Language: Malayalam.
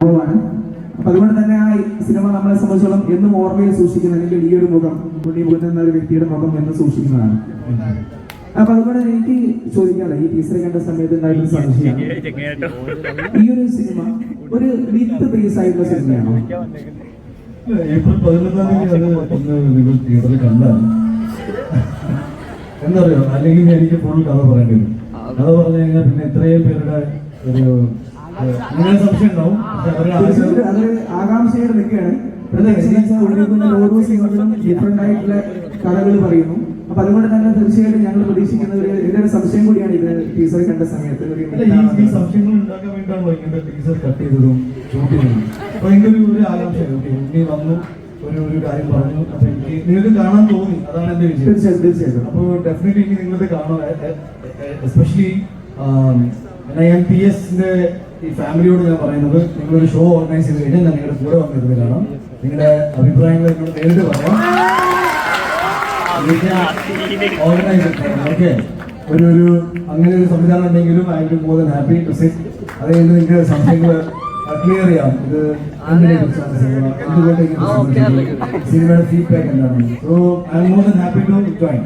അപ്പൊ അതുകൊണ്ട് തന്നെ ആ സിനിമ നമ്മളെ സംബന്ധിച്ചോളം എന്നും ഓർമ്മയിൽ സൂക്ഷിക്കുന്ന അല്ലെങ്കിൽ ഈ ഒരു മുഖം പുള്ളി മുഖം എന്ന ഒരു വ്യക്തിയുടെ മുഖം എന്ന് സൂക്ഷിക്കുന്നതാണ്. അപ്പൊ അതുകൊണ്ട് എനിക്ക് ചോദിക്കാതെ ഈ ടീച്ചറെ കണ്ട സമയത്ത് ഉണ്ടായിരുന്ന സംശയം. ഈ ഒരു സിനിമ ഒരു വിത്ത് ബേസ് ആയിട്ടുള്ള സിനിമയാണോ? ഏപ്രിൽ നിങ്ങൾ തിയേറ്ററിൽ കണ്ടാണ്. അല്ലെങ്കിൽ എനിക്ക് ഫുൾ കഥ പറയേണ്ടി വരും. കഥ പറഞ്ഞു കഴിഞ്ഞാൽ പിന്നെ ഇത്രയും പേരുടെ ഒരു ഏഹ്, ഇങ്ങനെ സംശയം ഉണ്ടാവും അതൊരു ആകാംക്ഷയോടെ നിൽക്കുകയാണ്. ഓരോ സിനിമകളും ഡിഫറെന്റ് ആയിട്ടുള്ള കഥകൾ പറയുന്നു. അപ്പൊ അതുകൊണ്ട് തന്നെ തീർച്ചയായിട്ടും ഞങ്ങൾ പ്രതീക്ഷിക്കുന്ന ഒരു ഇതൊരു സംശയം കൂടിയാണ് ഇത് ടീസർ കണ്ട സമയത്ത്. ഈ സംശയങ്ങൾ ഉണ്ടാക്കാൻ വേണ്ടിയാണല്ലോ ഇങ്ങനത്തെ ടീച്ചർ കട്ട് ചെയ്തതും അപ്പൊ എനിക്കൊരു ഒരു ആകാംക്ഷ. ഓക്കെ ഉണ്ണി വന്നു. ഒരു ഒരു കാര്യം പറഞ്ഞു. അപ്പൊ എനിക്ക് നിങ്ങൾക്ക് കാണാൻ തോന്നി. അതാണ് എന്റെ വിജയം. തീർച്ചയായിട്ടും അപ്പോൾ ഡെഫിനറ്റ്ലി ഇനി കാണാം എസ്പെഷ്യലി ഞാൻ പി എസിന്റെ ഈ ഫാമിലിയോട് ഞാൻ പറയുന്നത് നിങ്ങളൊരു ഷോ ഓർഗനൈസ് ചെയ്ത് കഴിഞ്ഞാൽ ഞാൻ നിങ്ങളുടെ കൂടെ വന്നിരുന്ന് കാണാം. നിങ്ങളുടെ അഭിപ്രായങ്ങൾ എന്നോട് നേരിട്ട് പറയാം. ഓർഗനൈസ് ഓക്കെ ഒരു ഒരു അങ്ങനെ ഒരു സംവിധാനം ഉണ്ടെങ്കിലും I will more than happy to sit അതായത് നിങ്ങൾ നിങ്ങൾക്ക് സംശയങ്ങൾ ക്ലിയർ ചെയ്യാം. ഇത് എന്തുകൊണ്ട് സിനിമയുടെ ഫീഡ്ബാക്ക് എന്താണ്? So I'm more than happy to join